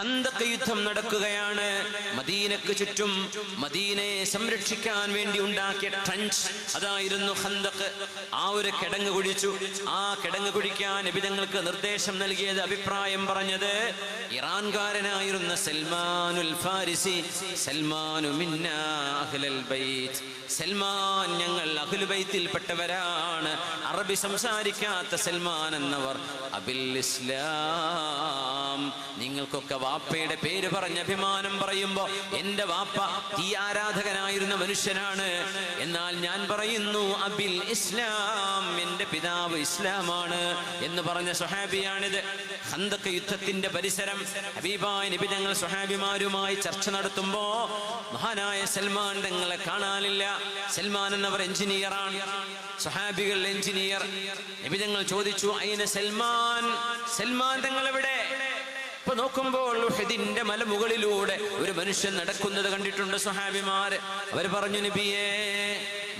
ഖന്തക്ക് യുദ്ധം നടക്കുകയാണ്. മദീനക്ക് ചുറ്റും മദീനയെ സംരക്ഷിക്കാൻ വേണ്ടി ഉണ്ടാക്കിയ ട്രഞ്ച് അതായിരുന്നു ഖന്തക്ക് ആ ഒരു കിടങ്ങ് കുഴിച്ചു. ആ കിടങ്ങ് കുഴിക്കാൻ എബിതങ്ങൾക്ക് നിർദ്ദേശം നൽകിയത് അഭിപ്രായം പറഞ്ഞത് ഇറാൻകാരനായിരുന്ന സൽമാനുൽ ഫാരിസി. സൽമാനു മിന്നാ അഹ്ലൽ ബൈത്ത്. സൽമാൻ ഞങ്ങൾ അഹ്ലു ബൈത്തിൽപ്പെട്ടവരാണ്. അറബി സംസാരിക്കാത്ത സൽമാൻ എന്നവർ അബിൽ ഇസ്ലാം. നിങ്ങൾക്കൊക്കെ വാപ്പയുടെ പേര് പറഞ്ഞ് അഭിമാനം പറയുമ്പോ എന്റെ വാപ്പ തീ ആരാധകനായിരുന്ന മനുഷ്യനാണ്. എന്നാൽ ഞാൻ പറയുന്നു അബിൽ ഇസ്ലാം എന്റെ പിതാവ് ഇസ്ലാമാണ്. എന്ന് പറഞ്ഞ സുഹാബിയാണിത് ഹന്തക്ക് യുദ്ധത്തിന്റെ പരിസരം ഹബീബായ നബി ഞങ്ങൾ സുഹാബിമാരുമായി ചർച്ച നടത്തുമ്പോ മഹാനായ സൽമാൻ തങ്ങളെ കാണാനില്ല. സൽമാൻ എന്നവർ എഞ്ചിനീയറാണ്. സുഹാബികൾ എഞ്ചിനീയർ. നബി ഞങ്ങൾ ചോദിച്ചു അയിന് സൽമാൻ? സൽമാൻ തങ്ങൾ എവിടെ ഇപ്പൊ നോക്കുമ്പോൾ ഹെദിന്റെ മലമുകളിലൂടെ ഒരു മനുഷ്യൻ നടക്കുന്നത് കണ്ടിട്ടുണ്ട് സുഹാബിമാര് അവർ പറഞ്ഞു നബിയേ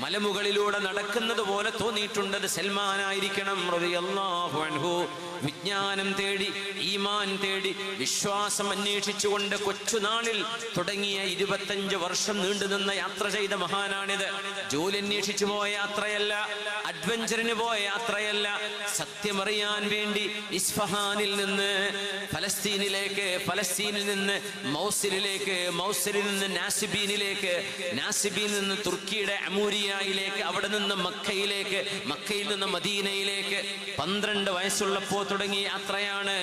മലമുകളിലൂടെ നടക്കുന്നത് പോലെ തോന്നിയിട്ടുണ്ടത് സൽമാനായിരിക്കണം. അൻഹു. വിജ്ഞാനം തേടി ഈമാൻ തേടി വിശ്വാസം അന്വേഷിച്ചുകൊണ്ട് കൊച്ചുനാളിൽ തുടങ്ങിയ ഇരുപത്തഞ്ച് വർഷം നീണ്ടുനിന്ന യാത്ര ചെയ്ത മഹാനാണിത്. ജോലി അന്വേഷിച്ചു പോയ യാത്രയല്ല അഡ്വഞ്ചറിന് പോയ യാത്രയല്ല സത്യമറിയാൻ വേണ്ടി ഇസ്ഫഹാനിൽ നിന്ന് ഫലസ്തീനിലേക്ക് ഫലസ്തീനിൽ നിന്ന് മൗസിലിലേക്ക് മൗസിലിൽ നിന്ന് നാസിബീനിലേക്ക് നാസിബീനിൽ നിന്ന് തുർക്കിയുടെ അമൂരിയയിലേക്ക് അവിടെ നിന്ന് മക്കയിലേക്ക് മക്കയിൽ നിന്ന് മദീനയിലേക്ക്. പന്ത്രണ്ട് വയസ്സുള്ളപ്പോൾ തുടങ്ങിയ യാത്രയാണ്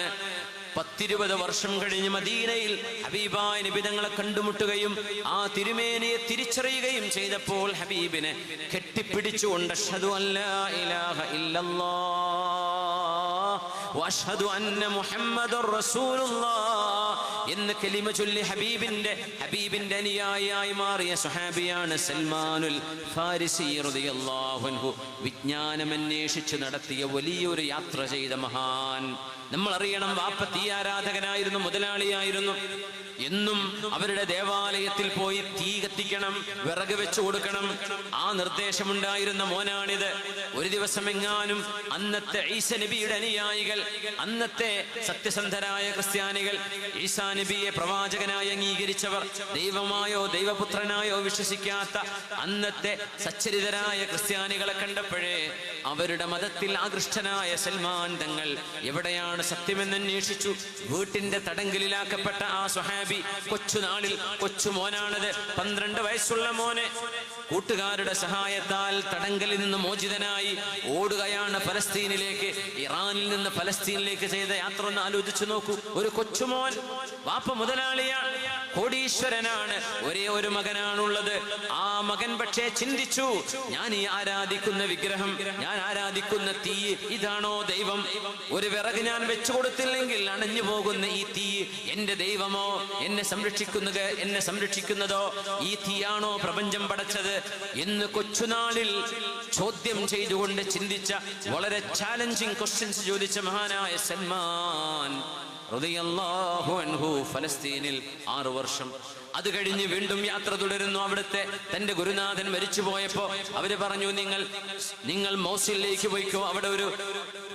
പത്തിരുപത് വർഷം കഴിഞ്ഞ് മദീനയിൽ ഹബീബായ നബിതങ്ങളെ കണ്ടുമുട്ടുകയും ആ തിരുമേനിയെ തിരിച്ചറിയുകയും ചെയ്തപ്പോൾ ഹബീബിനെ കെട്ടിപ്പിടിച്ചുകൊണ്ട് ഇലാഹ ഇല്ലല്ലാഹ് വഅഷ്ഹദു അന്ന മുഹമ്മദുർ റസൂലുള്ളാഹ് എന്ന് കലിമ ചൊല്ലി ഹബീബിന്റെ ഹബീബിന്റെ അനുയായിയായി മാറിയ സുഹാബിയാണ് സൽമാനുൽ ഫാരിസി റളിയല്ലാഹു അൻഹു. വിജ്ഞാനം അന്വേഷിച്ച് നടത്തിയ വലിയൊരു യാത്ര ചെയ്ത മഹാൻ. നമ്മൾ അറിയണം വാപ്പത്തി ആരാധകനായിരുന്നു മുതലാളിയായിരുന്നു. എന്നും അവരുടെ ദേവാലയത്തിൽ പോയി തീ കത്തിക്കണം വിറക് വെച്ചു കൊടുക്കണം. ആ നിർദ്ദേശമുണ്ടായിരുന്ന മോനാണിത്. ഒരു ദിവസം എങ്ങാനും അന്നത്തെ ഈസ നബിയുടെ അനുയായികൾ അന്നത്തെ സത്യസന്ധരായ ക്രിസ്ത്യാനികൾ ഈസാ നബിയെ പ്രവാചകനായി അംഗീകരിച്ചവർ ദൈവമായോ ദൈവപുത്രനായോ വിശ്വസിക്കാത്ത അന്നത്തെ സച്ചരിതരായ ക്രിസ്ത്യാനികളെ കണ്ടപ്പോഴേ അവരുടെ മതത്തിൽ ആകൃഷ്ടനായ സൽമാൻ തങ്ങൾ എവിടെയാണ് സത്യമെന്ന് അന്വേഷിച്ചു? വീട്ടിന്റെ തടങ്കലിലാക്കപ്പെട്ട ആ സ്വഹാബി കൊച്ചുനാളിൽ കൊച്ചു മോനാണത് പന്ത്രണ്ട് വയസ്സുള്ള മോനെ. കൂട്ടുകാരുടെ സഹായത്താൽ തടങ്കലിൽ നിന്ന് മോചിതനായി ഓടുകയാണ് ഫലസ്തീനിലേക്ക്. ഇറാനിൽ നിന്ന് ഫലസ്തീനിലേക്ക് ചെയ്ത യാത്ര ഒന്ന് ആലോചിച്ചു നോക്കൂ. ഒരു കൊച്ചുമോൻ വാപ്പ മുതലാളിയാണ് കോടീശ്വരനാണ് ഒരേ ഒരു മകനാണുള്ളത്. ആ മകൻ പക്ഷേ ചിന്തിച്ചു ഞാൻ ഈ ആരാധിക്കുന്ന വിഗ്രഹം ഞാൻ ആരാധിക്കുന്ന തീ ഇതാണോ ദൈവം? ഒരു വിറക് ഞാൻ വെച്ചു കൊടുത്തില്ലെങ്കിൽ അണഞ്ഞു പോകുന്ന ഈ തീ എന്റെ ദൈവമോ? എന്നെ സംരക്ഷിക്കുന്നത് എന്നെ സംരക്ഷിക്കുന്നതോ? ഈ തീയാണോ പ്രപഞ്ചം പടച്ചത്? എന്ന് കൊച്ചുനാളിൽ ചോദ്യം ചെയ്തുകൊണ്ട് ചിന്തിച്ച വളരെ ചാലഞ്ചിങ് ക്വസ്റ്റ്യൻസ് ചോദിച്ച മഹാനായ സൽമാൻ ഫലസ്തീനിൽ ആറു വർഷം അത് കഴിഞ്ഞ് വീണ്ടും യാത്ര തുടരുന്നു അവിടുത്തെ തന്റെ ഗുരുനാഥൻ മരിച്ചു പോയപ്പോ അവർ പറഞ്ഞു നിങ്ങൾ നിങ്ങൾ മോസിലേക്ക് പോയിക്കോ. അവിടെ ഒരു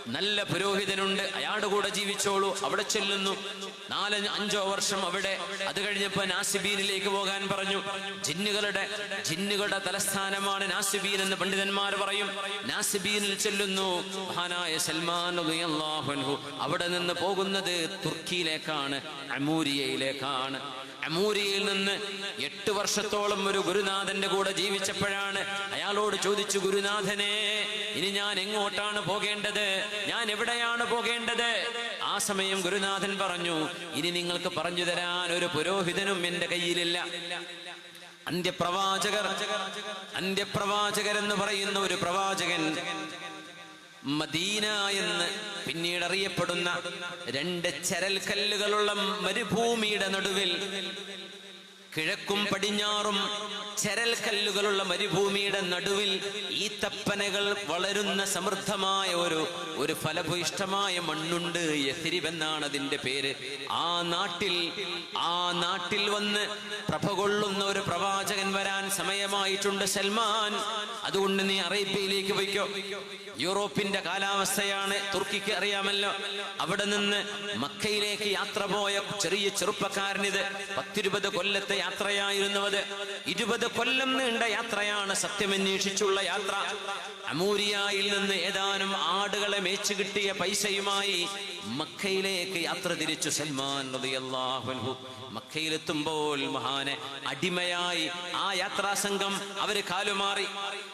നല്ല പുരോഹിതനുണ്ട്. അയാളുടെ കൂടെ ജീവിച്ചോളൂ. അവിടെ ചെല്ലുന്നു. നാല് അഞ്ചോ വർഷം അവിടെ. അത് കഴിഞ്ഞപ്പോ നാസിബീനിലേക്ക് പോകാൻ പറഞ്ഞു. ജിന്നുകളുടെ ജിന്നുകളുടെ തലസ്ഥാനമാണ് നാസിബീൻ എന്ന് പണ്ഡിതന്മാർ പറയും. നാസിബീനിൽ ചെല്ലുന്നു. മഹാനായ സൽമാൻ അവിടെ നിന്ന് പോകുന്നത് തുർക്കിയിലേക്കാണ് അമൂരിയയിലേക്കാണ്. അമൂരിയിൽ നിന്ന് എട്ട് വർഷത്തോളം ഒരു ഗുരുനാഥന്റെ കൂടെ ജീവിച്ചപ്പോഴാണ് അയാളോട് ചോദിച്ചു ഗുരുനാഥനെ ഇനി ഞാൻ എങ്ങോട്ടാണ് പോകേണ്ടത്? ഞാൻ എവിടെയാണ് പോകേണ്ടത്? ആ സമയം ഗുരുനാഥൻ പറഞ്ഞു ഇനി നിങ്ങൾക്ക് പറഞ്ഞു തരാൻ ഒരു പുരോഹിതനും എന്റെ കയ്യിലില്ല. അന്ത്യപ്രവാചകർ അന്ത്യപ്രവാചകർ എന്ന് പറയുന്ന ഒരു പ്രവാചകൻ മദീന എന്ന് പിന്നീട് അറിയപ്പെടുന്ന രണ്ട് ചരൽക്കല്ലുകളുള്ള മരുഭൂമിയുടെ നടുവിൽ കിഴക്കും പടിഞ്ഞാറും ചരൽ കല്ലുകളുള്ള മരുഭൂമിയുടെ നടുവിൽ ഈ തപ്പനകൾ വളരുന്ന സമൃദ്ധമായ ഒരു ഒരു ഫലഭൂയിഷ്ടമായ മണ്ണുണ്ട് എന്നാണ് അതിന്റെ പേര്. ആ നാട്ടിൽ ആ നാട്ടിൽ വന്ന് പ്രഭ കൊള്ളുന്ന ഒരു പ്രവാചകൻ വരാൻ സമയമായിട്ടുണ്ട് സൽമാൻ. അതുകൊണ്ട് നീ അറേബ്യയിലേക്ക് പോയിക്കോ. യൂറോപ്പിന്റെ കാലാവസ്ഥയാണ് തുർക്കിക്ക് അറിയാമല്ലോ. അവിടെ നിന്ന് മക്കയിലേക്ക് യാത്ര പോയ ചെറിയ ചെറുപ്പക്കാരനിത് പത്തിരുപത് കൊല്ലത്തെ യാത്രയായിരുന്നത്. ഇരുപത് കൊല്ലം നീണ്ട യാത്രയാണ് സത്യമന്വേഷിച്ചുള്ള യാത്ര. അമൂരിയായിൽ നിന്ന് ഏതാനും ആടുകളെ മേച്ചു കിട്ടിയ പൈസയുമായി മക്കയിലേക്ക് യാത്ര തിരിച്ചു സൽമാൻ റളിയല്ലാഹു മക്കയിലെത്തുമ്പോൾ മഹാനെ അടിമയായി ആ യാത്രാ സംഘം അവർ കാലുമാറി.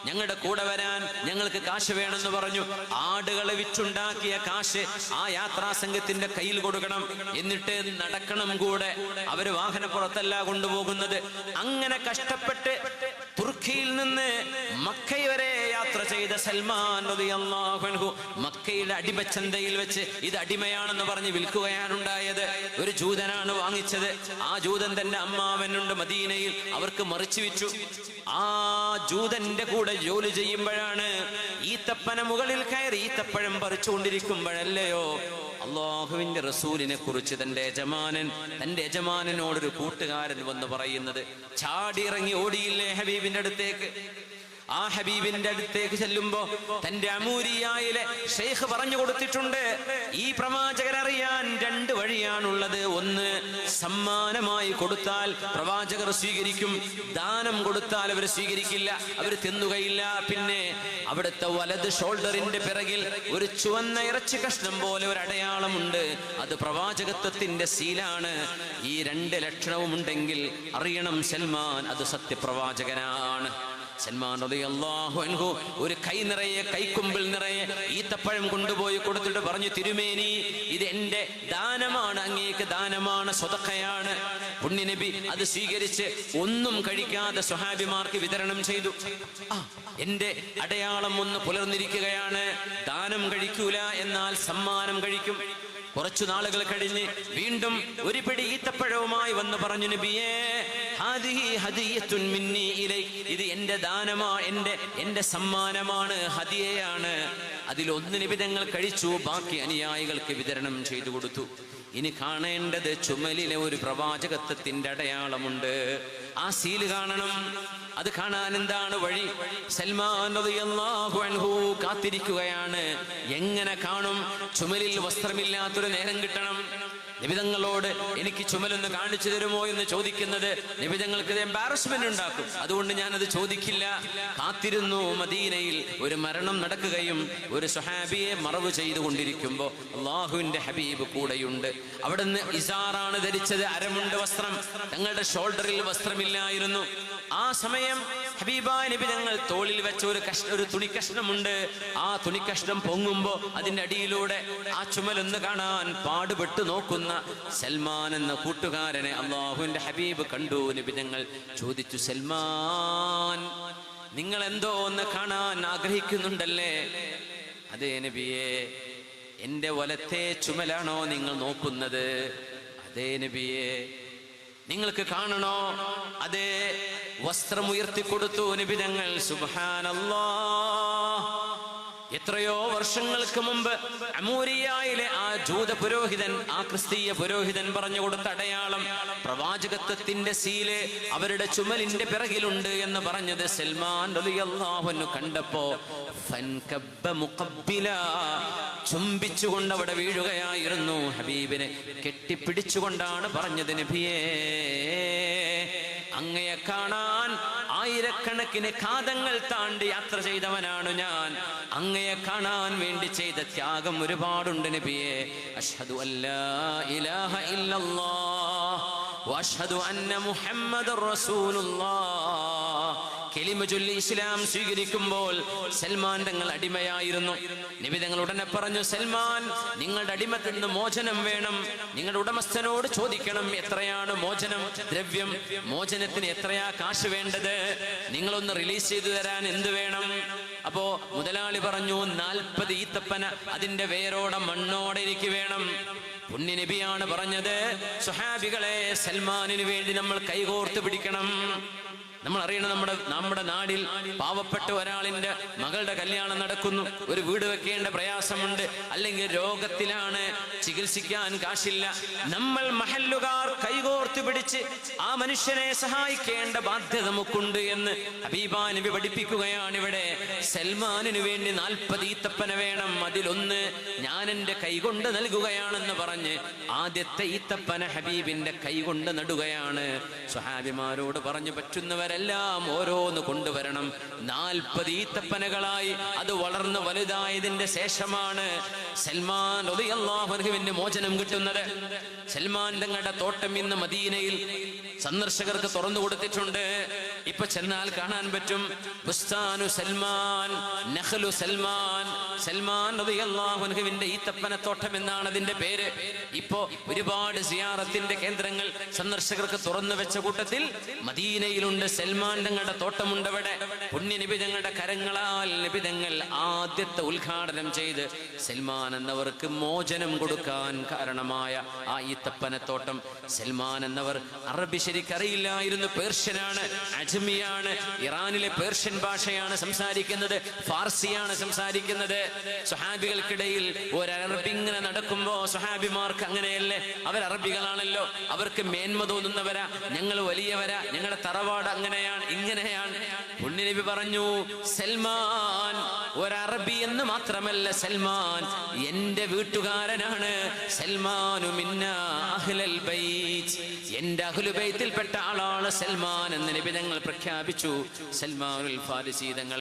ഞങ്ങളുടെ കൂടെ വരാൻ ഞങ്ങൾക്ക് കാശ് വേണമെന്ന് പറഞ്ഞു. ആടുകളെ വിറ്റുണ്ടാക്കിയ കാശ് ആ യാത്രാ സംഘത്തിന്റെ കയ്യിൽ കൊടുക്കണം. എന്നിട്ട് നടക്കണം കൂടെ. അവർ വാഹനപ്പുറത്തല്ല കൊണ്ടുപോകുന്നത്. അങ്ങനെ കഷ്ടപ്പെട്ട് തുർക്കിയിൽ നിന്ന് മക്ക വരെ യാത്ര ചെയ്ത സൽമാൻ റളിയല്ലാഹു അൻഹു മക്കയുടെ അടിമച്ചന്തയിൽ വെച്ച് ഇത് അടിമയാണെന്ന് പറഞ്ഞ് വിൽക്കുകയാണ് ഉണ്ടായത്. ഒരു ജൂതനാണ് വാങ്ങിച്ചത്. ആ ജൂതൻ തന്റെ അമ്മാവനുണ്ട് മദീനയിൽ. അവർക്ക് മറിച്ചു വിറ്റു. ആ ജൂതന്റെ കൂടെ ജോലി ചെയ്യുമ്പോഴാണ് തപ്പന മുകളിൽ കയറി ഈത്തപ്പഴം പറിച്ചുകൊണ്ടിരിക്കുമ്പോഴല്ലയോ? അള്ളാഹുവിന്റെ റസൂലിനെ കുറിച്ച് തന്റെ യജമാനൻ തന്റെ യജമാനനോടൊരു കൂട്ടുകാരൻ വന്ന് പറയുന്നത് ചാടി ഇറങ്ങി ഓടിയില്ലേ ഹബീബിന്റെ അടുത്തേക്ക്? ആ ഹബീബിന്റെ അടുത്തേക്ക് ചെല്ലുമ്പോ തന്റെ അമൂരിയായിലെ ഷെയ്ഖ് പറഞ്ഞു കൊടുത്തിട്ടുണ്ട്. ഈ പ്രവാചകൻ അറിയാൻ രണ്ട് വഴിയാണുള്ളത്. ഒന്ന് സമ്മാനമായി കൊടുത്താൽ പ്രവാചകർ സ്വീകരിക്കും. ദാനം കൊടുത്താൽ അവർ സ്വീകരിക്കില്ല. അവർ തിന്നുകയില്ല. പിന്നെ അവിടുത്തെ വലത് ഷോൾഡറിന്റെ പിറകിൽ ഒരു ചുവന്ന ഇറച്ചി കഷ്ണം പോലെ ഒരു അടയാളമുണ്ട്. അത് പ്രവാചകത്വത്തിന്റെ സീലാണ്. ഈ രണ്ട് ലക്ഷണവും ഉണ്ടെങ്കിൽ അറിയണം സൽമാൻ അത് സത്യപ്രവാചകനാണ്. സൽമാൻ അൻഹു ഒരു കൈ നിറയെ കൈക്കുമ്പിൽ നിറയെ ഈത്തപ്പഴം കൊണ്ടുപോയി കൊടുത്തിട്ട് പറഞ്ഞു തിരുമേനി ഇത് എന്റെ ദാനമാണ് അങ്ങേക്ക് ദാനമാണ് സ്വതക്കയാണ്. പുണ്യനബി അത് സ്വീകരിച്ച് ഒന്നും കഴിക്കാതെ സ്വഹാബിമാർക്ക് വിതരണം ചെയ്തു. എന്റെ അടയാളം ഒന്ന് പുലർന്നിരിക്കുകയാണ്. ദാനം കഴിക്കൂല എന്നാൽ സമ്മാനം കഴിക്കും. കുറച്ചു നാളുകൾ കഴിഞ്ഞ് വീണ്ടും ഒരു പിടി ഈത്തപ്പഴവുമായി വന്ന് പറഞ്ഞു നബിയേ ഇത് എന്റെ ദാനമാ എന്റെ എന്റെ സമ്മാനമാണ് ഹതിയയാണ് അതിൽ ഒന്ന് നിബിതങ്ങൾ കഴിച്ചു ബാക്കി അനുയായികൾക്ക് വിതരണം ചെയ്തു കൊടുത്തു. ഇനി കാണേണ്ടത് ചുമലിലെ ഒരു പ്രവാചകത്വത്തിന്റെ അടയാളമുണ്ട്. ആ സീൽ കാണണം. അത് കാണാൻ എന്താണ് വഴി? സൽമാൻ അൻഹു കാത്തിരിക്കുകയാണ്. എങ്ങനെ കാണും? ചുമലിൽ വസ്ത്രമില്ലാത്തൊരു നേരം കിട്ടണം. നിബിതങ്ങളോട് എനിക്ക് ചുമലൊന്ന് കാണിച്ചു തരുമോ എന്ന് ചോദിക്കുന്നത് നിബിതങ്ങൾക്ക് എംബാരസ്മെന്റ് ഉണ്ടാക്കും. അതുകൊണ്ട് ഞാനത് ചോദിക്കില്ല. കാത്തിരുന്നു മദീനയിൽ ഒരു മരണം നടക്കുകയും ഒരു സുഹാബിയെ മറവ് ചെയ്തുകൊണ്ടിരിക്കുമ്പോ അള്ളാഹുവിന്റെ ഹബീബ് കൂടെയുണ്ട്. അവിടുന്ന് ഇസാറാണ് ധരിച്ചത് അരമുണ്ട് വസ്ത്രം. തങ്ങളുടെ ഷോൾഡറിൽ വസ്ത്രമില്ലായിരുന്നു. ആ സമയം ഹബീബായ നബി തോളിൽ വെച്ച ഒരു കഷ്ണ ഒരു തുണി കഷ്ണമുണ്ട്. ആ തുണി കഷ്ണം പൊങ്ങുമ്പോ അതിന്റെ അടിയിലൂടെ ആ ചുമലൊന്ന് കാണാൻ പാടുപെട്ടു നോക്കുന്ന സൽമാൻ എന്ന കൂട്ടുകാരനെ അള്ളാഹുവിന്റെ ഹബീബ് കണ്ടു. നബി ചോദിച്ചു സൽമാൻ നിങ്ങൾ എന്തോ ഒന്ന് കാണാൻ ആഗ്രഹിക്കുന്നുണ്ടല്ലേ? അതേ നബിയെ എന്റെ വലത്തെ ചുമലാണോ നിങ്ങൾ നോക്കുന്നത്? അതേ നബിയെ നിങ്ങൾക്ക് കാണണോ? അതേ വസ്ത്രം ഉയർത്തിക്കൊടുത്തു നിബിധങ്ങൾ. സുബാനല്ലാ എത്രയോ വർഷങ്ങൾക്ക് മുമ്പ് അമൂരിയായിലെ ആ ജൂത പുരോഹിതൻ ആ ക്രിസ്തീയ പുരോഹിതൻ പറഞ്ഞു കൊടുത്ത അടയാളം പ്രവാചകത്വത്തിന്റെ സീൽ അവരുടെ ചുമലിന്റെ പിറകിലുണ്ട് എന്ന് പറഞ്ഞത് സൽമാൻ റളിയല്ലാഹുവിന് കണ്ടപ്പോ ചുംബിച്ചുകൊണ്ട് അവിടെ വീഴുകയായിരുന്നു ഹബീബിനെ. കെട്ടിപ്പിടിച്ചുകൊണ്ടാണ് പറഞ്ഞത് നബിയേ അങ്ങയെ കാണാൻ ആയിരക്കണക്കിന് കാതങ്ങൾ താണ്ടി യാത്ര ചെയ്തവനാണ് ഞാൻ. അങ്ങയെ കാണാൻ വേണ്ടി ചെയ്ത ത്യാഗം ഒരുപാടുണ്ട് നബിയെ. അഷ്ഹദു അല്ലാ ഇലാഹ ഇല്ലല്ലാ വഅഷ്ഹദു അന്ന മുഹമ്മദർ റസൂലുള്ളാ കെലിമ ചൊല്ലി ഇസ്ലാം സ്വീകരിക്കുമ്പോൾ സൽമാൻ തങ്ങൾ അടിമയായിരുന്നു. നബി തങ്ങൾ ഉടനെ പറഞ്ഞു സൽമാൻ നിങ്ങളുടെ അടിമത്തിൽ നിന്ന് മോചനം വേണം. നിങ്ങളുടെ ഉടമസ്ഥനോട് ചോദിക്കണം എത്രയാണ് മോചനം ദ്രവ്യം മോചനത്തിന് എത്രയാ കാശ് വേണ്ടത്? നിങ്ങളൊന്ന് റിലീസ് ചെയ്തു തരാൻ എന്ത് വേണം? അപ്പോ മുതലാളി പറഞ്ഞു നാൽപ്പത് ഈത്തപ്പന അതിന്റെ വേരോടെ മണ്ണോടെ എനിക്ക് വേണം. പുണ്യ നബിയാണ് പറഞ്ഞത് സുഹാബികളെ സൽമാനിന് വേണ്ടി നമ്മൾ കൈകോർത്ത് പിടിക്കണം. നമ്മൾ അറിയണം നമ്മുടെ നമ്മുടെ നാടിൽ പാവപ്പെട്ട ഒരാളിന്റെ മകളുടെ കല്യാണം നടക്കുന്നു. ഒരു വീട് വെക്കേണ്ട പ്രയാസമുണ്ട്. അല്ലെങ്കിൽ രോഗത്തിലാണ് ചികിത്സിക്കാൻ കാശില്ല. നമ്മൾ മഹല്ലുകാർ കൈകോർത്തു പിടിച്ച് ആ മനുഷ്യനെ സഹായിക്കേണ്ട ബാധ്യത നമുക്കുണ്ട് എന്ന് ഹബീബാ നബി പഠിപ്പിക്കുകയാണ് ഇവിടെ. സൽമാനിന് വേണ്ടി നാൽപ്പത് ഈത്തപ്പന വേണം. അതിലൊന്ന് ഞാൻ എന്റെ കൈകൊണ്ട് നൽകുകയാണെന്ന് പറഞ്ഞ് ആദ്യത്തെ ഈത്തപ്പന ഹബീബിന്റെ കൈകൊണ്ട് നടുകയാണ്. സുഹാബിമാരോട് പറഞ്ഞു പറ്റുന്നവരെല്ലാം ഓരോന്ന് കൊണ്ടുവരണം. നാൽപ്പത് ഈത്തപ്പനകളായി അത് വളർന്ന് വലുതായതിന്റെ ശേഷമാണ് സൽമാൻ റളിയല്ലാഹുവിന് മോചനം കിട്ടുന്നത്. സൽമാൻ തങ്ങളുടെ തോട്ടം ഇന്ന് മദീനയിൽ സന്ദർശകർക്ക് തുറന്നു കൊടുത്തിട്ടുണ്ട്. ഇപ്പൊ ചെന്നാൽ കാണാൻ പറ്റും. ബുസ്താനു സൽമാൻ നഖ്ലു സൽമാൻ. സൽമാൻ റളിയല്ലാഹുവിന്റെ ഈത്തപ്പനത്തോട്ടം എന്നാണ് അതിന്റെ പേര്. ഇപ്പോ ഒരുപാട് സിയാറത്തിന്റെ കേന്ദ്രങ്ങൾ സന്ദർശകർക്ക് തുറന്നു വെച്ച കൂട്ടത്തിൽ മദീനയിലുണ്ട്. സൽമാൻ തങ്ങളുടെ തോട്ടമുണ്ട് അവിടെ. പുണ്യ നിബിതങ്ങളുടെ കരങ്ങളാൽ നിബിതങ്ങൾ ആദ്യത്തെ ഉദ്ഘാടനം ചെയ്ത് സൽമാൻ എന്നവർക്ക് മോചനം കൊടുക്കാൻ കാരണമായ ആ ഈത്തപ്പനത്തോട്ടം. സൽമാൻ എന്നവർ അറബി ശരിക്കറിയില്ലായിരുന്നു. പേർഷ്യനാണ് അജ്മിയാണ് ഇറാനിലെ പേർഷ്യൻ ഭാഷയാണ് സംസാരിക്കുന്നത് ഫാർസിയാണ് സംസാരിക്കുന്നത്. സുഹാബികൾക്കിടയിൽ ഒരു അറബി ഇങ്ങനെ നടക്കുമ്പോ സുഹാബിമാർക്ക് അങ്ങനെയല്ലേ? അവർ അറബികളാണല്ലോ. അവർക്ക് മേന്മ തോന്നുന്നവരാ. ഞങ്ങൾ വലിയവരാ. ഞങ്ങളുടെ തറവാട് അങ്ങനെയാണ് ഇങ്ങനെയാണ്. ഉണ്ണിനബി പറഞ്ഞു സൽമാൻ ഒരറബി എന്ന് മാത്രമല്ല സൽമാൻ. എന്റെ വീട്ടുകാരനാണ് സൽമാനു മിന്ന അഹ്ലൽ ബൈത്ത്. എന്റെ അഹ്ലുബൈത്തിൽപ്പെട്ട ആളാണ് സൽമാൻ എന്ന് നബി തങ്ങൾ പ്രഖ്യാപിച്ചു. സൽമാനുൽ ഫാരിസി തങ്ങൾ